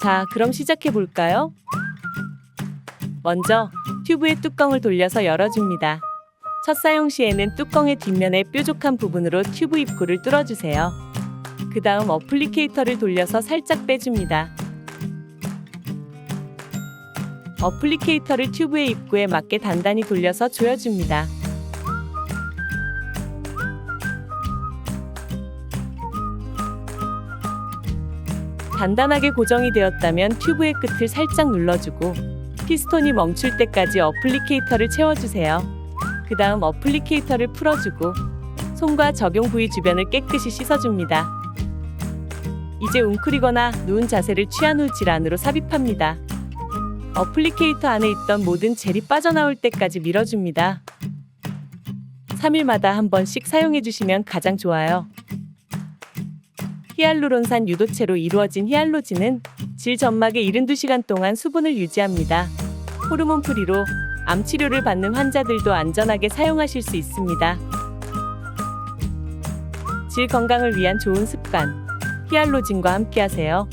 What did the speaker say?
자, 그럼 시작해 볼까요? 먼저 튜브의 뚜껑을 돌려서 열어줍니다. 첫 사용 시에는 뚜껑의 뒷면의 뾰족한 부분으로 튜브 입구를 뚫어주세요. 그 다음 어플리케이터를 돌려서 살짝 빼줍니다. 어플리케이터를 튜브의 입구에 맞게 단단히 돌려서 조여줍니다. 단단하게 고정이 되었다면 튜브의 끝을 살짝 눌러주고 피스톤이 멈출 때까지 어플리케이터를 채워주세요. 그 다음 어플리케이터를 풀어주고 손과 적용 부위 주변을 깨끗이 씻어줍니다. 이제 웅크리거나 누운 자세를 취한 후질 안으로 삽입합니다. 어플리케이터 안에 있던 모든 젤이 빠져나올 때까지 밀어줍니다. 3일마다 한 번씩 사용해 주시면 가장 좋아요. 히알루론산 유도체로 이루어진 히알로진은 질 점막에 72시간 동안 수분을 유지합니다. 호르몬 프리로 암 치료를 받는 환자들도 안전하게 사용하실 수 있습니다. 질 건강을 위한 좋은 습관 히알로진과 함께하세요.